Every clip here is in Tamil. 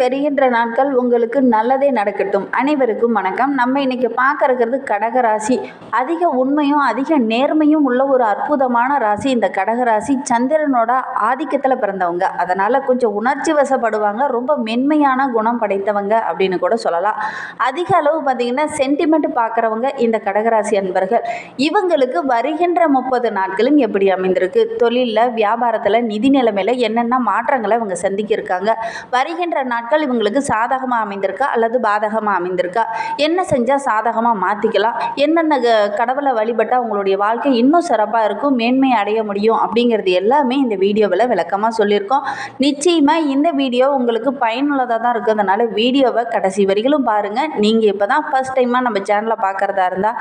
வருகின்ற நாட்கள் உங்களுக்கு நல்லதே நடக்கட்டும். அனைவருக்கும் வணக்கம். நம்ம இன்னைக்கு பார்க்க இருக்கிறது கடகராசி அதிக உண்மையும் அதிக நேர்மையும் உள்ள ஒரு அற்புதமான ராசி. இந்த கடகராசி சந்திரனோட ஆதிக்கத்தில் பிறந்தவங்க. அதனால் கொஞ்சம் உணர்ச்சி வசப்படுவாங்க. ரொம்ப மென்மையான குணம் படைத்தவங்க அப்படின்னு கூட சொல்லலாம். அதிக அளவு பார்த்திங்கன்னா சென்டிமெண்ட் பார்க்குறவங்க இந்த கடகராசி அன்பர்கள். இவங்களுக்கு வருகின்ற முப்பது நாட்களும் எப்படி அமைந்திருக்கு? தொழிலில் வியாபாரத்தில் நிதி நிலைமையில் என்னென்ன மாற்றங்களை இவங்க சந்திக்க இருக்காங்க வருகின்ற நாட்கள் இவங்களுக்கு சாதகமாக அமைந்திருக்கா அல்லது பாதகமாக அமைந்திருக்கா? என்ன செஞ்சால் சாதகமாக மாற்றிக்கலாம் என்னென்ன க- கடவுளை வழிபட்டால் உங்களுடைய வாழ்க்கை இன்னும் சிறப்பாக இருக்கும் மேன்மை அடைய முடியும் அப்படிங்கிறது எல்லாமே இந்த வீடியோவில் விளக்கமாக சொல்லியிருக்கோம். நிச்சயமாக இந்த வீடியோ உங்களுக்கு பயனுள்ளதாக தான் இருக்கிறதுனால அதனால் வீடியோவை கடைசி வரிகளும் பாருங்கள் நீங்கள் இப்போ தான் ஃபஸ்ட் டைமாக நம்ம சேனலை பார்க்குறதா இருந்தால்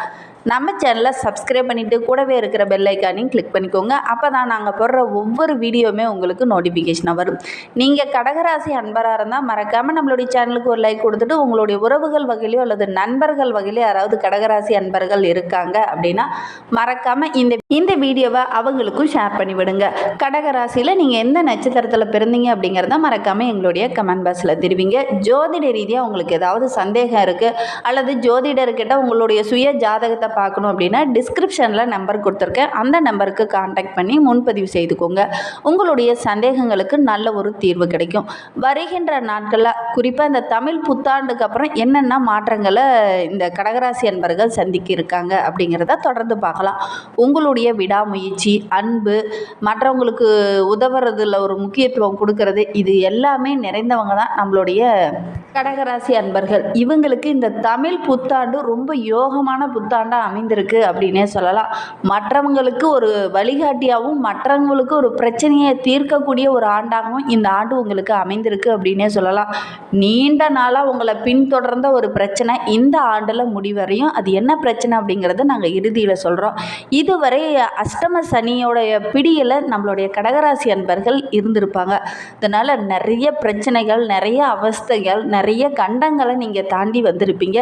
நம்ம சேனலை சப்ஸ்கிரைப் பண்ணிவிட்டு கூடவே இருக்கிற பெல் ஐக்கானையும் கிளிக் பண்ணிக்கோங்க. அப்போ தான் நாங்கள் போடுற ஒவ்வொரு வீடியோவுமே உங்களுக்கு நோட்டிஃபிகேஷனாக வரும். நீங்கள் கடகராசி அன்பராக இருந்தால் மறக்காமல் நம்மளுடைய சேனலுக்கு ஒரு லைக் கொடுத்துட்டு உங்களுடைய உறவுகள் வகையிலையோ அல்லது நண்பர்கள் வகையிலையோ யாராவது கடகராசி அன்பர்கள் இருக்காங்க அப்படின்னா மறக்காமல் இந்த இந்த வீடியோவை அவங்களுக்கும் ஷேர் பண்ணி விடுங்க. கடகராசியில் நீங்கள் எந்த நட்சத்திரத்தில் பிறந்தீங்க அப்படிங்கிறத மறக்காமல் எங்களுடைய கமெண்ட் பாக்ஸில் தெரிவிங்க. ஜோதிட ரீதியாக உங்களுக்கு ஏதாவது சந்தேகம் இருக்குது அல்லது ஜோதிடர்கிட்ட உங்களுடைய சுய ஜாதகத்தை பார்க்கணும் அப்படின்னா டிஸ்கிரிப்ஷனில் நம்பர் கொடுத்துருக்கேன். அந்த நம்பருக்கு காண்டாக்ட் பண்ணி முன்பதிவு செய்துக்கோங்க. உங்களுடைய சந்தேகங்களுக்கு நல்ல ஒரு தீர்வு கிடைக்கும். வருகின்ற நாட்களில் குறிப்பாக இந்த தமிழ் புத்தாண்டுக்கு அப்புறம் என்னென்ன மாற்றங்களை இந்த கடகராசி அன்பர்கள் சந்திக்க இருக்காங்க அப்படிங்கிறத தொடர்ந்து பார்க்கலாம். உங்களுடைய விடாமுயற்சி அன்பு மற்றவங்களுக்கு உதவுறதுல ஒரு முக்கியத்துவம் கொடுக்கறது இது எல்லாமே நிறைந்தவங்க தான் நம்மளுடைய கடகராசி அன்பர்கள். இவங்களுக்கு இந்த தமிழ் புத்தாண்டு ரொம்ப யோகமான புத்தாண்டாக அமைந்திருக்கு அப்படின்னே சொல்லலாம். மற்றவங்களுக்கு ஒரு வழிகாட்டியாகவும் மற்றவங்களுக்கு ஒரு பிரச்சனையை தீர்க்கக்கூடிய ஒரு ஆண்டாகவும் இந்த ஆண்டு உங்களுக்கு அமைந்திருக்கு அப்படின்னே சொல்லலாம். நீண்ட நாளாக உங்களை பின்தொடர்ந்த ஒரு பிரச்சனை இந்த ஆண்டில் முடிவரையும் அது என்ன பிரச்சனை அப்படிங்கிறத நாங்கள் இறுதியில் சொல்கிறோம் இதுவரை அஷ்டம சனியோடைய பிடியில் நம்மளுடைய கடகராசி அன்பர்கள் இருந்திருப்பாங்க. அதனால் நிறைய பிரச்சனைகள் நிறைய அவஸ்தைகள் நிறைய கண்டங்களை நீங்கள் தாண்டி வந்திருப்பீங்க.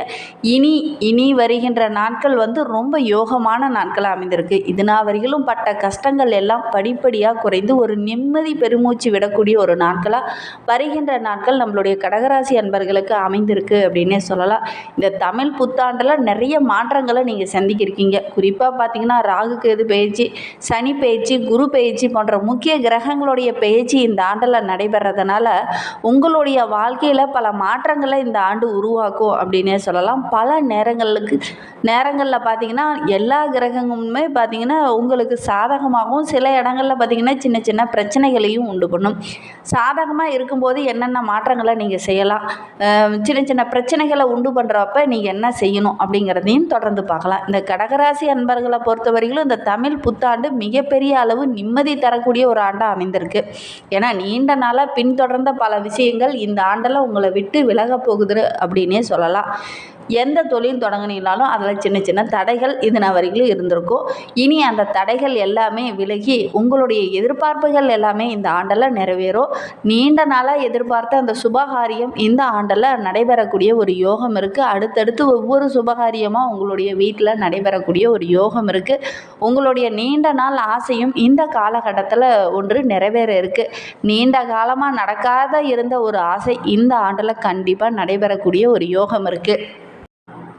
இனி இனி வருகின்ற நாட்கள் வந்து வந்து ரொம்ப யோகமான நாட்களாக அமைந்திருக்கு. இதுனா வரையிலும் பட்ட கஷ்டங்கள் எல்லாம் படிப்படியாக குறைந்து ஒரு நிம்மதி பெருமூச்சு விடக்கூடிய ஒரு நாட்களாக வருகின்ற நாட்கள் நம்மளுடைய கடகராசி அன்பர்களுக்கு அமைந்திருக்கு அப்படின்னே சொல்லலாம். இந்த தமிழ் புத்தாண்டில் நிறைய மாற்றங்களை நீங்கள் சந்திக்கிருக்கீங்க. குறிப்பாக பார்த்தீங்கன்னா ராகு எது பயிற்சி சனி பயிற்சி குரு பயிற்சி போன்ற முக்கிய கிரகங்களுடைய பயிற்சி இந்த ஆண்டில் நடைபெறதுனால உங்களுடைய வாழ்க்கையில் பல மாற்றங்களை இந்த ஆண்டு உருவாக்கும் அப்படின்னே சொல்லலாம். பல நேரங்களுக்கு நேரங்களில் பார்த்தீங்கன்னா எல்லா கிரகங்களுமே பார்த்தீங்கன்னா உங்களுக்கு சாதகமாகவும் சில இடங்களில் பார்த்தீங்கன்னா சின்ன சின்ன பிரச்சனைகளையும் உண்டு பண்ணும். சாதகமாக இருக்கும்போது என்னென்ன மாற்றங்களை நீங்கள் செய்யலாம்? சின்ன சின்ன பிரச்சனைகளை உண்டு பண்ணுறப்ப நீங்கள் என்ன செய்யணும் அப்படிங்கிறதையும் தொடர்ந்து பார்க்கலாம். இந்த கடகராசி அன்பர்களை பொறுத்தவரையிலும் இந்த தமிழ் புத்தாண்டு மிகப்பெரிய அளவு நிம்மதி தரக்கூடிய ஒரு ஆண்டாக அமைந்திருக்கு. ஏன்னா நீண்ட நாளாக பின்தொடர்ந்த பல விஷயங்கள் இந்த ஆண்டில் உங்களை விட்டு விலக போகுது அப்படின்னே சொல்லலாம். எந்த தொழில் தொடங்குனீங்கனாலும் அதில் சின்ன சின்ன தடைகள் இது நான் வரையிலும் இருந்திருக்கும். இனி அந்த தடைகள் எல்லாமே விலகி உங்களுடைய எதிர்பார்ப்புகள் எல்லாமே இந்த ஆண்டில் நிறைவேறும். நீண்ட நாளாக எதிர்பார்த்த அந்த சுபகாரியம் இந்த ஆண்டில் நடைபெறக்கூடிய ஒரு யோகம் இருக்குது அடுத்தடுத்து ஒவ்வொரு சுபகாரியமாக உங்களுடைய வீட்டில் நடைபெறக்கூடிய ஒரு யோகம் இருக்குது உங்களுடைய நீண்ட நாள் ஆசையும் இந்த காலகட்டத்தில் ஒன்று நிறைவேற இருக்குது நீண்ட காலமாக நடக்காத இருந்த ஒரு ஆசை இந்த ஆண்டில் கண்டிப்பாக நடைபெறக்கூடிய ஒரு யோகம் இருக்குது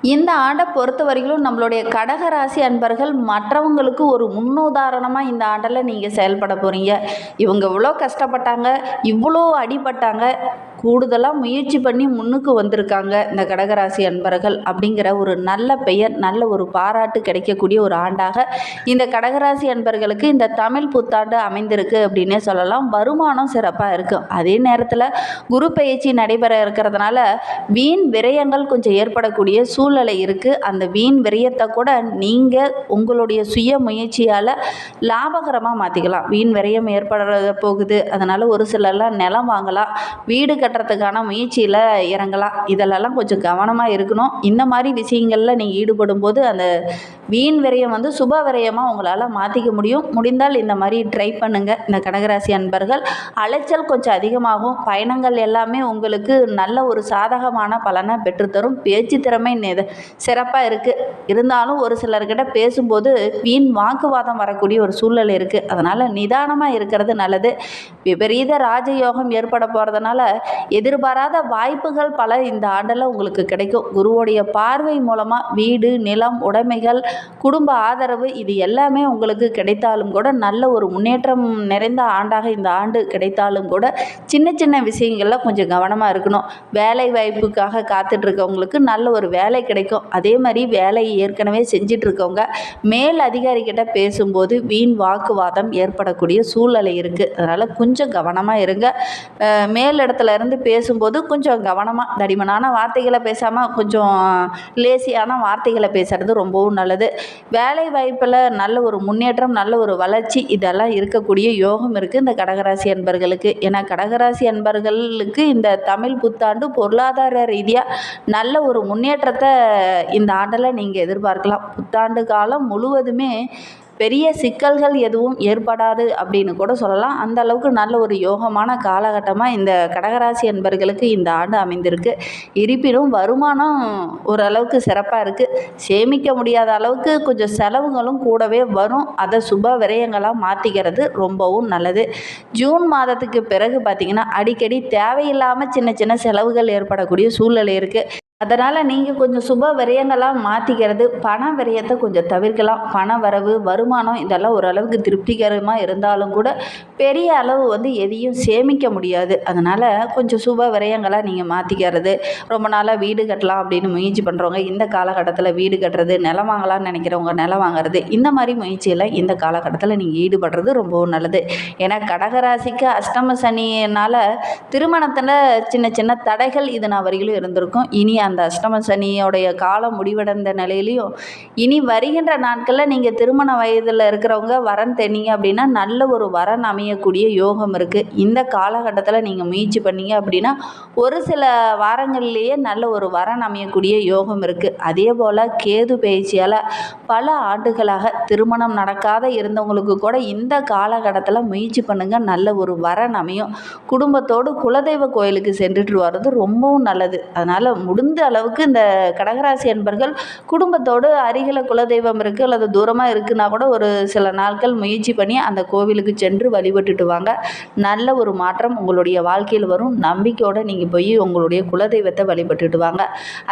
இந்த ஆண்டை பொறுத்த வரைக்கும் நம்மளுடைய கடகராசி அன்பர்கள் மற்றவங்களுக்கு ஒரு முன்னுதாரணமாக இந்த ஆண்டில் நீங்கள் செயல்பட போகிறீங்க இவங்க இவ்வளோ கஷ்டப்பட்டாங்க இவ்வளோ அடிபட்டாங்க கூடுதலாக முயற்சி பண்ணி முன்னுக்கு வந்திருக்காங்க இந்த கடகராசி அன்பர்கள் அப்படிங்கிற ஒரு நல்ல பெயர் நல்ல ஒரு பாராட்டு கிடைக்கக்கூடிய ஒரு ஆண்டாக இந்த கடகராசி அன்பர்களுக்கு இந்த தமிழ் புத்தாண்டு அமைந்திருக்கு அப்படின்னே சொல்லலாம். வருமானம் சிறப்பாக இருக்கும் அதே நேரத்தில் குரு பயிற்சி நடைபெற இருக்கிறதுனால வீண் விரயங்கள் கொஞ்சம் ஏற்படக்கூடிய சூழ்நிலை இருக்குது அந்த வீண் விரயத்தை கூட நீங்கள் உங்களுடைய சுய முயற்சியால் லாபகரமாக மாற்றிக்கலாம் வீண் விரயம் ஏற்பட போகுது. அதனால் ஒரு சிலர்லாம் நிலம் வாங்கலாம். வீடு கட்டுறதுக்கான முயற்சியில் இறங்கலாம். இதிலெல்லாம் கொஞ்சம் கவனமாக இருக்கணும். இந்த மாதிரி விஷயங்களில் நீங்கள் ஈடுபடும் போது அந்த வீண் விரயம் வந்து சுப விரயமாக உங்களால் மாற்றிக்க முடியும். முடிந்தால் இந்த மாதிரி ட்ரை பண்ணுங்கள் இந்த கடகராசி அன்பர்கள் அலைச்சல் கொஞ்சம் அதிகமாகும். பயணங்கள் எல்லாமே உங்களுக்கு நல்ல ஒரு சாதகமான பலனை பெற்றுத்தரும். பேச்சு திறமை சிறப்பாக இருக்குது இருந்தாலும் ஒரு சிலர்கிட்ட பேசும்போது வீண் வாக்குவாதம் வரக்கூடிய ஒரு சூழ்நிலை இருக்குது அதனால் நிதானமாக இருக்கிறது நல்லது. விபரீத ராஜயோகம் ஏற்பட போகிறதுனால எதிர்பாராத வாய்ப்புகள் பல இந்த ஆண்டில் உங்களுக்கு கிடைக்கும். குருவோடைய பார்வை மூலமாக வீடு நிலம் உடைமைகள் குடும்ப ஆதரவு இது எல்லாமே உங்களுக்கு கிடைத்தாலும் கூட நல்ல ஒரு முன்னேற்றம் நிறைந்த ஆண்டாக இந்த ஆண்டு கிடைத்தாலும் கூட சின்ன சின்ன விஷயங்களில் கொஞ்சம் கவனமாக இருக்கணும். வேலை வாய்ப்புக்காக காத்துட்ருக்கவங்களுக்கு நல்ல ஒரு வேலை கிடைக்கும். அதே மாதிரி வேலையை ஏற்கனவே செஞ்சிட்ருக்கவங்க மேல் அதிகாரிகிட்ட பேசும்போது வீண் வாக்குவாதம் ஏற்படக்கூடிய சூழ்நிலை இருக்குது அதனால் கொஞ்சம் கவனமாக இருங்க. மேல் இடத்துல இருந்து பேசும்போது கொஞ்சம் கவனமாக தடிமனான வார்த்தைகளை பேசாமல் கொஞ்சம் லேசியான வார்த்தைகளை பேசுகிறது ரொம்பவும் நல்லது. வேலை வாய்ப்பில் நல்ல ஒரு முன்னேற்றம் நல்ல ஒரு வளர்ச்சி இதெல்லாம் இருக்கக்கூடிய யோகம் இருக்குது இந்த கடகராசி அன்பர்களுக்கு. ஏன்னா கடகராசி அன்பர்களுக்கு இந்த தமிழ் புத்தாண்டு பொருளாதார ரீதியாக நல்ல ஒரு முன்னேற்றத்தை இந்த ஆண்டில் நீங்கள் எதிர்பார்க்கலாம். புத்தாண்டு காலம் முழுவதுமே பெரிய சிக்கல்கள் எதுவும் ஏற்படாது அப்படின்னு கூட சொல்லலாம். அந்த அளவுக்கு நல்ல ஒரு யோகமான காலகட்டமாக இந்த கடகராசி அன்பர்களுக்கு இந்த ஆண்டு அமைந்திருக்கு. இருப்பினும் வருமானம் ஓரளவுக்கு சிறப்பாக இருக்குது சேமிக்க முடியாத அளவுக்கு கொஞ்சம் செலவுகளும் கூடவே வரும். அதை சுப விரயங்களாக மாற்றிக்கிறது ரொம்பவும் நல்லது. ஜூன் மாதத்துக்கு பிறகு பார்த்திங்கன்னா அடிக்கடி தேவையில்லாமல் சின்ன சின்ன செலவுகள் ஏற்படக்கூடிய சூழ்நிலை இருக்குது அதனால் நீங்கள் கொஞ்சம் சுப விரயங்களாக மாற்றிக்கிறது பண விரயத்தை கொஞ்சம் தவிர்க்கலாம். பண வரவு வருமானம் இதெல்லாம் ஓரளவுக்கு திருப்திகரமாக இருந்தாலும் கூட பெரிய அளவு வந்து எதையும் சேமிக்க முடியாது. அதனால் கொஞ்சம் சுப விரயங்களாக நீங்கள் மாற்றிக்கிறது ரொம்ப நாளாக வீடு கட்டலாம் அப்படின்னு முயற்சி பண்ணுறவங்க இந்த காலகட்டத்தில் வீடு கட்டுறது நிலம் வாங்கலாம்னு நினைக்கிறவங்க நிலம் வாங்குறது இந்த மாதிரி முயற்சியில் இந்த காலகட்டத்தில் நீங்கள் ஈடுபடுறது ரொம்பவும் நல்லது. ஏன்னா கடகராசிக்கு அஷ்டம சனினால் திருமணத்தில் சின்ன சின்ன தடைகள் இது நான் வரையிலும் இருந்திருக்கும். இனி அந்த அஷ்டம சனியோடைய காலம் முடிவடைந்த நிலையிலையும் இனி வருகின்ற நாட்களில் நீங்கள் திருமண வயதில் இருக்கிறவங்க வரன் தென்னீங்க அப்படின்னா நல்ல ஒரு வரன் அமையக்கூடிய யோகம் இருக்குது இந்த காலகட்டத்தில் நீங்கள் முயற்சி பண்ணீங்க அப்படின்னா ஒரு சில வாரங்கள்லேயே நல்ல ஒரு வரன் அமையக்கூடிய யோகம் இருக்குது அதே போல் கேது பயிற்சியால் பல ஆண்டுகளாக திருமணம் நடக்காத இருந்தவங்களுக்கு கூட இந்த காலகட்டத்தில் முயற்சி பண்ணுங்கள் நல்ல ஒரு வரன் அமையும். குடும்பத்தோடு குலதெய்வ கோயிலுக்கு சென்றுட்டு வர்றது ரொம்பவும் நல்லது. அதனால் முடிந்த இந்த அளவுக்கு இந்த கடகராசி அன்பர்கள் குடும்பத்தோடு அருகில் குலதெய்வம் இருக்குது அல்லது தூரமாக இருக்குன்னா கூட ஒரு சில நாட்கள் முயற்சி பண்ணி அந்த கோவிலுக்கு சென்று வழிபட்டுட்டு வாங்க. நல்ல ஒரு மாற்றம் உங்களுடைய வாழ்க்கையில் வரும். நம்பிக்கையோடு நீங்கள் போய் உங்களுடைய குலதெய்வத்தை வழிபட்டுட்டு வாங்க.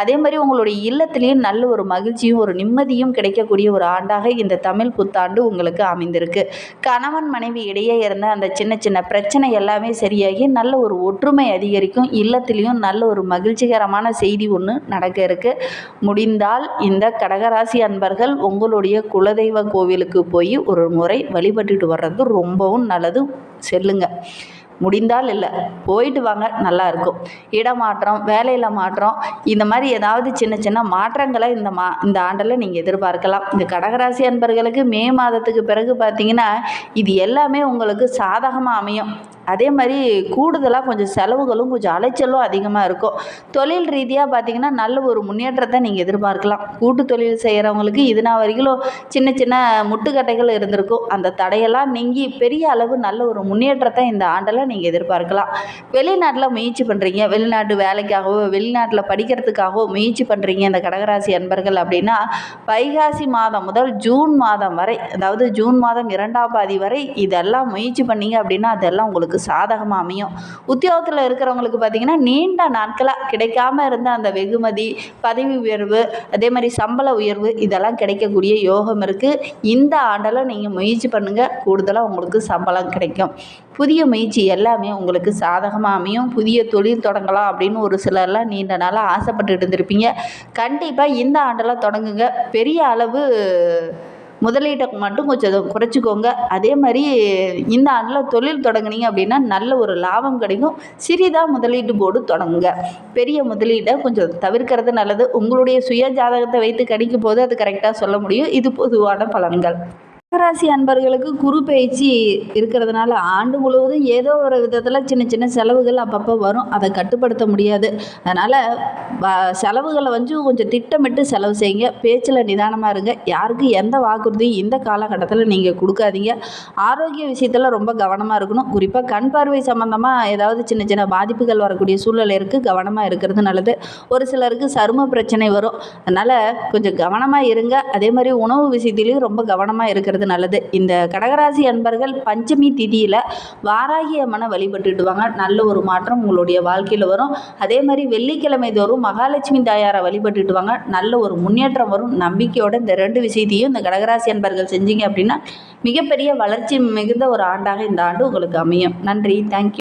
அதே மாதிரி உங்களுடைய இல்லத்திலையும் நல்ல ஒரு மகிழ்ச்சியும் ஒரு நிம்மதியும் கிடைக்கக்கூடிய ஒரு ஆண்டாக இந்த தமிழ் புத்தாண்டு உங்களுக்கு அமைந்திருக்கு. கணவன் மனைவி இடையே இருந்த அந்த சின்ன சின்ன பிரச்சனை எல்லாமே சரியாகி நல்ல ஒரு ஒற்றுமை அதிகரிக்கும். இல்லத்திலையும் நல்ல ஒரு மகிழ்ச்சிகரமான செய்தி ஒன்று நடக்க இருக்கு. முடிந்தால் இந்த கடகராசி அன்பர்கள் உங்களுடைய குலதெய்வ கோவிலுக்கு போய் ஒரு முறை வழிபட்டுட்டு வர்றது ரொம்பவும் நல்லது. செல்லுங்க. முடிந்தால் இல்லை. போயிட்டு வாங்க நல்லா இருக்கும். இடமாற்றம் வேலையில் மாற்றம் இந்த மாதிரி ஏதாவது சின்ன சின்ன மாற்றங்களை இந்த மா இந்த ஆண்டில் நீங்கள் எதிர்பார்க்கலாம். இந்த கடகராசி அன்பர்களுக்கு மே மாதத்துக்கு பிறகு பார்த்தீங்கன்னா இது எல்லாமே உங்களுக்கு சாதகமாக அமையும். அதே மாதிரி கூடுதலாக கொஞ்சம் செலவுகளும் கொஞ்சம் அலைச்சலும் அதிகமாக இருக்கும். தொழில் ரீதியாக பார்த்தீங்கன்னா நல்ல ஒரு முன்னேற்றத்தை நீங்கள் எதிர்பார்க்கலாம். கூட்டு தொழில் செய்கிறவங்களுக்கு இதுனா வரைக்கும் சின்ன சின்ன முட்டுக்கட்டைகள் இருந்திருக்கும். அந்த தடையெல்லாம் நீங்கி பெரிய அளவு நல்ல ஒரு முன்னேற்றத்தை இந்த ஆண்டில் நீங்கள் எதிர்பார்க்கலாம். வெளிநாட்டில் முயற்சி பண்ணுறீங்க வெளிநாட்டு வேலைக்காகவோ வெளிநாட்டில் படிக்கிறதுக்காகவோ முயற்சி பண்ணுறீங்க இந்த கடகராசி அன்பர்கள் அப்படின்னா வைகாசி மாதம் முதல் ஜூன் மாதம் வரை அதாவது ஜூன் மாதம் இரண்டாம் பாதி வரை இதெல்லாம் முயற்சி பண்ணீங்க அப்படின்னா அதெல்லாம் உங்களுக்கு சாதகமாக அமையும். உத்தியோகத்தில் இருக்கிறவங்களுக்கு பார்த்தீங்கன்னா நீண்ட நாட்களாக கிடைக்காம இருந்த அந்த வெகுமதி பதவி உயர்வு அதே மாதிரி சம்பள உயர்வு இதெல்லாம் கிடைக்கக்கூடிய யோகம் இருக்குது இந்த ஆண்டில் நீங்கள் முயற்சி பண்ணுங்கள் கூடுதலாக உங்களுக்கு சம்பளம் கிடைக்கும். புதிய முயற்சி எல்லாமே உங்களுக்கு சாதகமாக அமையும். புதிய தொழில் தொடங்கலாம் அப்படின்னு ஒரு சிலர்லாம் நீண்ட நாளாக ஆசைப்பட்டுட்டு இருந்திருப்பீங்க. கண்டிப்பாக இந்த ஆண்டெல்லாம் தொடங்குங்க. பெரிய அளவு முதலீட்டை மட்டும் கொஞ்சம் குறைச்சிக்கோங்க. அதே மாதிரி இந்த ஆண்டில் தொழில் தொடங்குனீங்க அப்படின்னா நல்ல ஒரு லாபம் கிடைக்கும். சிறிதாக முதலீட்டு போடு தொடங்குங்க. பெரிய முதலீட்டை கொஞ்சம் தவிர்க்கிறது நல்லது. உங்களுடைய சுய ஜாதகத்தை வைத்து கணிக்கும் போது அது கரெக்டாக சொல்ல முடியும். இது பொதுவான பலன்கள். கடகராசி அன்பர்களுக்கு குரு பயிற்சி இருக்கிறதுனால ஆண்டு முழுவதும் ஏதோ ஒரு விதத்தில் சின்ன சின்ன செலவுகள் அப்பப்போ வரும். அதை கட்டுப்படுத்த முடியாது. அதனால் செலவுகளை வந்து கொஞ்சம் திட்டமிட்டு செலவு செய்யுங்க. பேச்சில் நிதானமாக இருங்க. யாருக்கு எந்த வாக்குறுதியும் இந்த காலகட்டத்தில் நீங்கள் கொடுக்காதீங்க. ஆரோக்கிய விஷயத்தில் ரொம்ப கவனமாக இருக்கணும். குறிப்பாக கண் பார்வை சம்மந்தமாக ஏதாவது சின்ன சின்ன பாதிப்புகள் வரக்கூடிய சூழ்நிலை இருக்குது கவனமாக இருக்கிறது நல்லது. ஒரு சிலருக்கு சரும பிரச்சனை வரும். அதனால் கொஞ்சம் கவனமாக இருங்க. அதே மாதிரி உணவு விஷயத்திலையும் ரொம்ப கவனமாக இருக்கிறது இருக்கிறது நல்லது. இந்த கடகராசி அன்பர்கள் பஞ்சமி திதியில் வாராகி அம்மனை வழிபட்டுடுவாங்க நல்ல ஒரு மாற்றம் உங்களுடைய வாழ்க்கையில் வரும். அதே மாதிரி வெள்ளிக்கிழமை தோறும் மகாலட்சுமி தாயாரை வழிபட்டுடுவாங்க நல்ல ஒரு முன்னேற்றம் வரும். நம்பிக்கையோட இந்த ரெண்டு விஷயத்தையும் இந்த கடகராசி அன்பர்கள் செஞ்சீங்க அப்படின்னா மிகப்பெரிய வளர்ச்சி மிகுந்த ஒரு ஆண்டாக இந்த ஆண்டு உங்களுக்கு அமையும். நன்றி. தேங்க்யூ